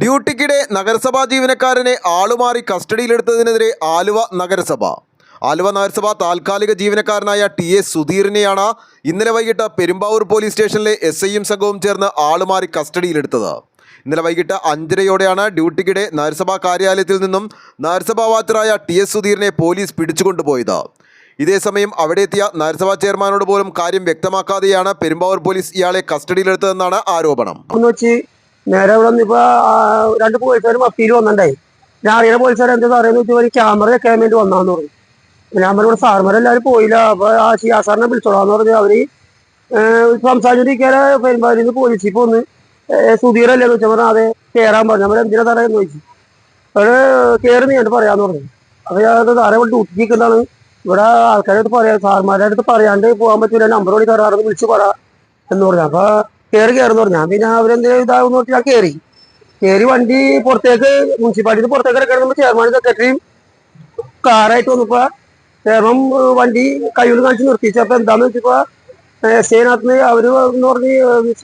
ഡ്യൂട്ടിക്കിടെ നഗരസഭാ ജീവനക്കാരനെ ആളുമാറി കസ്റ്റഡിയിലെടുത്തതിനെതിരെ ആലുവ നഗരസഭ. ആലുവ നഗരസഭ താൽക്കാലിക ജീവനക്കാരനായ ടി എസ് സുധീറിനെയാണ് ഇന്നലെ വൈകിട്ട് പെരുമ്പാവൂർ പോലീസ് സ്റ്റേഷനിലെ എസ് ഐയും സംഘവും ചേർന്ന് ആളുമാറി കസ്റ്റഡിയിലെടുത്തത്. ഇന്നലെ വൈകിട്ട് അഞ്ചരയോടെയാണ് ഡ്യൂട്ടിക്കിടെ നഗരസഭാ കാര്യാലയത്തിൽ നിന്നും നഗരസഭാ വാച്ചറായ ടി എസ് സുധീറിനെ പോലീസ് പിടിച്ചുകൊണ്ടുപോയത്. ഇതേസമയം അവിടെ എത്തിയ നഗരസഭാ ചെയർമാനോട് പോലും കാര്യം വ്യക്തമാക്കാതെയാണ് പെരുമ്പാവൂർ പോലീസ് ഇയാളെ കസ്റ്റഡിയിലെടുത്തതെന്നാണ് ആരോപണം. നേരെ ഇവിടെ നിന്ന് ഇപ്പൊ രണ്ട് പോലീസുകാരും അപ്പീൽ വന്നിട്ടുണ്ടായി ഞാൻ അറിയുന്ന പോലീസുകാർ എന്താ പറയുന്നത് ഒരു ക്യാമറ വെക്കാൻ വേണ്ടി വന്നാന്ന് പറഞ്ഞു. ഞാൻ പറഞ്ഞു സാർമാരെല്ലാവരും പോയില്ല. അപ്പൊ ആ ഷിയാസാറിനെ വിളിച്ചോളാന്ന് പറഞ്ഞ്. അവർ സംസാരിച്ചിരിക്കാരെ പെരുമ്പാലിന്ന് പോലീസ് ഇപ്പൊ ഒന്ന് സുധീറല്ലേ എന്ന് വെച്ചാൽ പറഞ്ഞാൽ അതെ കയറാൻ പറഞ്ഞു. നമ്മൾ എന്തിനാ സാറേ എന്ന് ചോദിച്ചു. അവർ കയറി നീ പറയാന്ന് പറഞ്ഞു. അപ്പൊ ഞാൻ ഇവിടെ ഡ്യൂട്ടി നിൽക്കുന്നതാണ്. ഇവിടെ ആൾക്കാരുടെ അടുത്ത് പറയാം സാർമാരുടെ അടുത്ത് പറയാണ്ട് പോകാൻ പറ്റൂല. നമ്പർ വിളി സാറാണെന്ന് വിളിച്ച് പറ എന്ന് പറഞ്ഞു. അപ്പൊ കയറി കയറുന്നു പറഞ്ഞു. ഞാൻ പിന്നെ അവരെന്തെങ്കിലും ഇതാവും നോക്കി ഞാൻ കയറി കയറി വണ്ടി പുറത്തേക്ക് മുനിസിപ്പാലിറ്റി പുറത്തേക്ക് ഇറക്കണം ചെയർമാൻ സെക്രട്ടറിയും കാറായിട്ട് വന്നപ്പോ ചെയർമാൻ വണ്ടി കയ്യിൽ കാണിച്ച് നിർത്തിച്ചു അപ്പൊ എന്താന്ന് വെച്ചപ്പോ എസ് ഐനകത്ത് അവർ എന്ന് പറഞ്ഞ്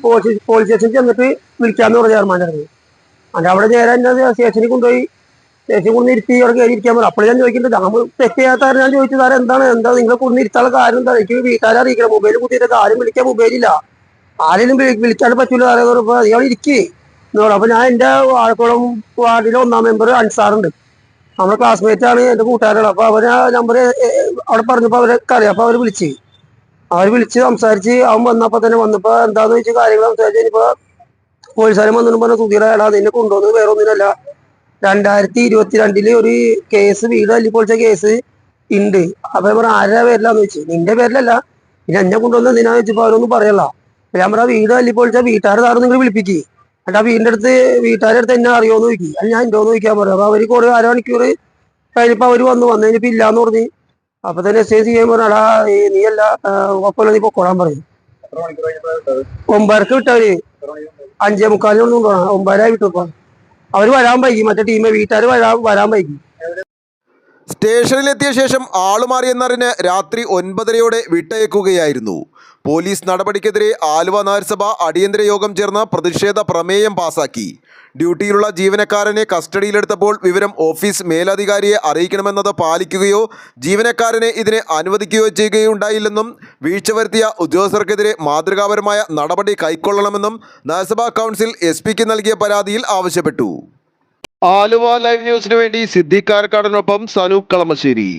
പോലീസ് സ്റ്റേഷനിൽ ചെന്നിട്ട് വിളിക്കാന്ന് പറഞ്ഞു ചെയർമാൻ ഇറങ്ങി അതിന്റെ അവിടെ നേരെ എന്നെ സ്റ്റേഷനിൽ കൊണ്ടുപോയി. സ്റ്റേഷനിൽ കൊണ്ട് ഇരുത്തി അവിടെ കയറി ഇരിക്കാൻ പറഞ്ഞു. അപ്പോൾ ഞാൻ ചോദിക്കുന്നുണ്ട് നമ്മൾ തെറ്റ് ചെയ്യാത്ത ഞാൻ ചോദിച്ചു സാറെ എന്താണ്? എന്താ? നിങ്ങളെ കൊണ്ട് ഇരുത്താനുള്ള കാര്യം എന്താ? എനിക്ക് വീട്ടുകാരെ അറിയിക്കണം. മൊബൈൽ കുത്തിയിട്ട് ആരും വിളിക്കാൻ മൊബൈലില്ല. ആരെയും വിളിച്ചാൽ പറ്റൂല അയാൾ ഇരിക്കേ. എന്ന് പറഞ്ഞു അപ്പൊ ഞാൻ എന്റെ വാഴക്കുളം വാർഡിലെ ഒന്നാം മെമ്പർ അൻസാറുണ്ട്. നമ്മുടെ ക്ലാസ്മേറ്റ് ആണ് എന്റെ കൂട്ടുകാരാണ് അപ്പൊ അവർ നമ്പർ അവിടെ പറഞ്ഞപ്പോ അവരെ അറിയാം അപ്പൊ അവർ വിളിച്ച്. അവർ വിളിച്ച് സംസാരിച്ച് അവൻ വന്നപ്പോ തന്നെ വന്നപ്പോ എന്താന്ന് വെച്ച് കാര്യങ്ങൾ സംസാരിച്ച് ഇനിയിപ്പോ പോലീസുകാരൻ വന്നിട്ട് പറഞ്ഞ സുധീരടാ നിന്നെ കൊണ്ടുവന്നത് വേറെ ഒന്നിനല്ല. രണ്ടായിരത്തി ഇരുപത്തിരണ്ടിൽ ഒരു കേസ് വീട് അല്ലി പോലത്തെ കേസ് ഉണ്ട് അപ്പൊ പറഞ്ഞ ആരുടെ പേരിലാന്ന് വെച്ച്? നിന്റെ പേരിലല്ല. പിന്നെ എന്നെ കൊണ്ടുവന്ന എന്തിനാന്ന് വെച്ചപ്പോ അവരൊന്നും പറയല്ല. ഞാൻ പറഞ്ഞ വീട് തല്ലിപ്പൊളിച്ച വീട്ടുകാരെ സാറ് നിങ്ങൾ വിളിപ്പിക്ക്. എന്നിട്ട് ആ അടുത്ത് വീട്ടുകാരുടെ അടുത്ത് എന്നെ അറിയോന്ന് ചോദിക്കി. അത് ഞാൻ എന്തോന്ന് ചോദിക്കാൻ പറയാം അപ്പൊ അവർ കുറെ അരമണിക്കൂർ കഴിഞ്ഞപ്പോ അവർ വന്നു. വന്നു കഴിഞ്ഞപ്പോ ഇല്ലാന്ന് പറഞ്ഞ്. അപ്പൊ തന്നെ എസ് ഐ ചെയ്യാൻ പറഞ്ഞാ നീ അല്ല കുഴപ്പമില്ല നീ പൊക്കോളാൻ പറയും ഒമ്പതരക്ക് വിട്ടവര്. അഞ്ചേ മുക്കാലിനൊന്നും തോന്നാം ഒമ്പതര വിട്ടപ്പോ അവർ വരാൻ വൈകി. മറ്റേ ടീമെ വീട്ടുകാർ വരാൻ വരാൻ വൈകി. സ്റ്റേഷനിലെത്തിയ ശേഷം ആളുമാറിയെന്നറിഞ്ഞ് രാത്രി ഒൻപതരയോടെ വിട്ടയക്കുകയായിരുന്നു. പോലീസ് നടപടിക്കെതിരെ ആലുവ നഗരസഭ അടിയന്തര യോഗം ചേർന്ന് പ്രതിഷേധ പ്രമേയം പാസാക്കി. ഡ്യൂട്ടിയിലുള്ള ജീവനക്കാരനെ കസ്റ്റഡിയിലെടുത്തപ്പോൾ വിവരം ഓഫീസ് മേലധികാരിയെ അറിയിക്കണമെന്നത് പാലിക്കുകയോ ജീവനക്കാരനെ ഇതിനെ അനുവദിക്കുകയോ ചെയ്യുകയുണ്ടായില്ലെന്നും വീഴ്ച വരുത്തിയ ഉദ്യോഗസ്ഥർക്കെതിരെ മാതൃകാപരമായ നടപടി കൈക്കൊള്ളണമെന്നും നഗരസഭാ കൗൺസിൽ എസ് പിക്ക് നൽകിയ പരാതിയിൽ ആവശ്യപ്പെട്ടു. ആലുവ ലൈവ് ന്യൂസിനു വേണ്ടി സിദ്ദിഖ് കാരക്കാടിനൊപ്പം സനൂപ് കളമശ്ശേരി.